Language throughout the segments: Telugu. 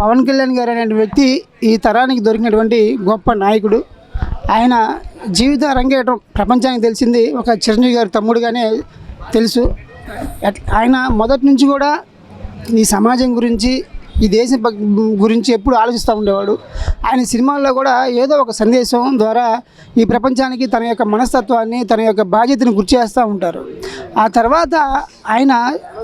పవన్ కళ్యాణ్ గారు అనే వ్యక్తి ఈ తరానికి దొరికినటువంటి గొప్ప నాయకుడు. ఆయన జీవిత రంగేటం ప్రపంచానికి తెలిసింది ఒక చిరంజీవి గారి తమ్ముడుగానే తెలుసు. ఆయన మొదటి నుంచి కూడా ఈ సమాజం గురించి ఈ దేశం గురించి ఎప్పుడు ఆలోచిస్తూ ఉండేవాడు. ఆయన సినిమాల్లో కూడా ఏదో ఒక సందేశం ద్వారా ఈ ప్రపంచానికి తన యొక్క మనస్తత్వాన్ని తన యొక్క బాధ్యతను గుర్తు చేస్తూ ఉంటారు. ఆ తర్వాత ఆయన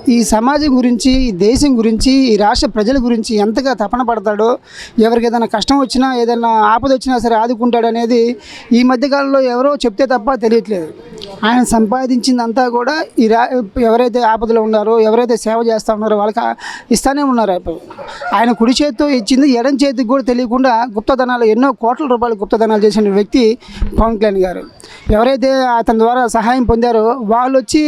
ఈ సమాజం గురించి ఈ దేశం గురించి ఈ రాష్ట్ర ప్రజల గురించి ఎంతగా తపన పడతాడో ఎవరికి ఏదైనా కష్టం వచ్చినా ఏదైనా ఆపద వచ్చినా సరే ఆదుకుంటాడు అనేది ఈ మధ్యకాలంలో ఎవరో చెప్తే తప్ప తెలియట్లేదు. ఆయన సంపాదించిందంతా కూడా ఈ రా ఎవరైతే ఆపదలో ఉన్నారో ఎవరైతే సేవ చేస్తూ ఉన్నారో వాళ్ళకి ఇస్తానే ఉన్నారు ఆయన. ఆయన కుడి చేతితో ఇచ్చింది ఎడం చేతికి కూడా తెలియకుండా గుప్తధనాలు ఎన్నో కోట్ల రూపాయలు గుప్తధనాలు చేసిన వ్యక్తి పవన్ కళ్యాణ్ గారు. ఎవరైతే అతని ద్వారా సహాయం పొందారో వాళ్ళు వచ్చి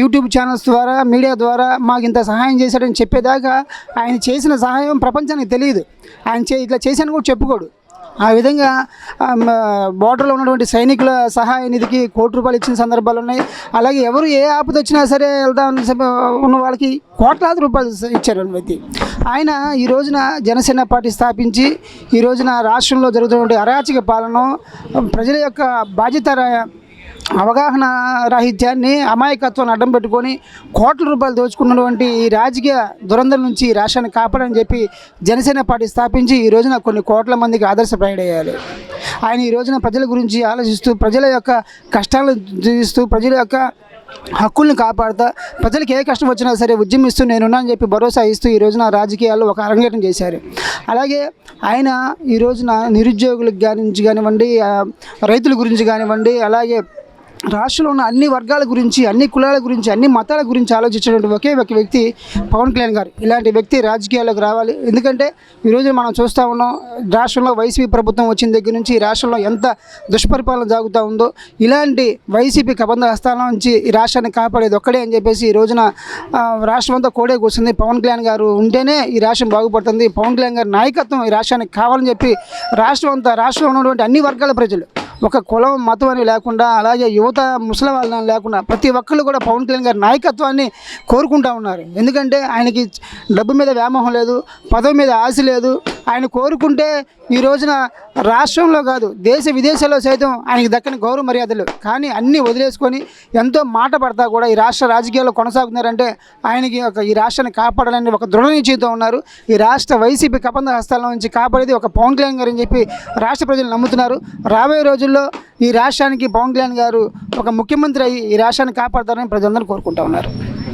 యూట్యూబ్ ఛానల్స్ ద్వారా మీడియా ద్వారా మాకు ఇంత సహాయం చేశాడని చెప్పేదాకా ఆయన చేసిన సహాయం ప్రపంచానికి తెలియదు. ఆయన చే ఇట్లా చేశాను కూడా చెప్పుకోడు. ఆ విధంగా బార్డర్లో ఉన్నటువంటి సైనికుల సహాయ నిధికి కోటి రూపాయలు ఇచ్చిన సందర్భాలు ఉన్నాయి. అలాగే ఎవరు ఏ ఆపద వచ్చినా సరే వెళ్దాం ఉన్న వాళ్ళకి కోట్లాది రూపాయలు ఇచ్చారు అనుమతి ఆయన ఈ రోజున జనసేన పార్టీ స్థాపించి ఈ రోజున రాష్ట్రంలో జరుగుతున్నటువంటి అరాచక పాలన ప్రజల యొక్క బాధ్యత అవగాహన రాహిత్యాన్ని అమాయకత్వాన్ని అడ్డం పెట్టుకొని కోట్ల రూపాయలు దోచుకున్నటువంటి ఈ రాజకీయ దురంధం నుంచి రాష్ట్రాన్ని కాపాడని చెప్పి జనసేన పార్టీ స్థాపించి ఈ రోజున కొన్ని కోట్ల మందికి ఆదర్శప్రాయుడయ్యారు ఆయన ఈ రోజున ప్రజల గురించి ఆలోచిస్తూ ప్రజల యొక్క కష్టాలను జీవిస్తూ ప్రజల యొక్క హక్కుల్ని కాపాడుతా ప్రజలకు ఏ కష్టం వచ్చినా సరే ఉద్యమిస్తూ నేనున్నా అని చెప్పి భరోసా ఇస్తూ ఈ రోజున రాజకీయాల్లో ఒక అరంగేటం చేశారు. అలాగే ఆయన ఈ రోజున నిరుద్యోగులకు గురించి కానివ్వండి రైతుల గురించి కానివ్వండి అలాగే రాష్ట్రంలో ఉన్న అన్ని వర్గాల గురించి అన్ని కులాల గురించి అన్ని మతాల గురించి ఆలోచించినటువంటి ఒకే ఒక వ్యక్తి పవన్ కళ్యాణ్ గారు. ఇలాంటి వ్యక్తి రాజకీయాల్లోకి రావాలి. ఎందుకంటే ఈరోజు మనం చూస్తూ ఉన్నాం రాష్ట్రంలో వైసీపీ ప్రభుత్వం వచ్చిన దగ్గర నుంచి ఈ రాష్ట్రంలో ఎంత దుష్పరిపాలన సాగుతూ ఉందో ఇలాంటి వైసీపీ కబంధ హస్తాల నుంచి ఈ రాష్ట్రాన్ని కాపాడేది ఒక్కడే అని చెప్పేసి ఈ రోజున రాష్ట్రమంతా రాష్ట్రం అంతా కోడే కూర్చుంది పవన్ కళ్యాణ్ గారు ఉంటేనే ఈ రాష్ట్రం బాగుపడుతుంది. పవన్ కళ్యాణ్ గారి నాయకత్వం ఈ రాష్ట్రానికి కావాలని చెప్పి రాష్ట్రం అంతా రాష్ట్రంలో ఉన్నటువంటి అన్ని వర్గాల ప్రజలు ఒక కులం మతం అని లేకుండా అలాగే యువత ముసలి వాళ్ళని లేకుండా ప్రతి ఒక్కళ్ళు కూడా పవన్ కళ్యాణ్ గారి నాయకత్వాన్ని కోరుకుంటా ఉన్నారు. ఎందుకంటే ఆయనకి డబ్బు మీద వ్యామోహం లేదు పదవి మీద ఆశ లేదు ఆయన కోరుకుంటే ఈ రోజున రాష్ట్రంలో కాదు దేశ విదేశాల్లో సైతం ఆయనకి దక్కని గౌరవ మర్యాదలు. కానీ అన్నీ వదిలేసుకొని ఎంతో మాట పడతా కూడా ఈ రాష్ట్ర రాజకీయాల్లో కొనసాగుతున్నారంటే ఆయనకి ఒక ఈ రాష్ట్రాన్ని కాపాడాలని ఒక దృఢ నిశ్చయంతో ఉన్నారు. ఈ రాష్ట్ర వైసీపీ కపంద హస్తాల నుంచి కాపాడేది ఒక పవన్ కళ్యాణ్ గారు అని చెప్పి రాష్ట్ర ప్రజలు నమ్ముతున్నారు. రాబోయే రోజుల్లో ఈ రాష్ట్రానికి పవన్ కళ్యాణ్ గారు ఒక ముఖ్యమంత్రి అయ్యి ఈ రాష్ట్రాన్ని కాపాడతారని ప్రజలందరూ కోరుకుంటా ఉన్నారు.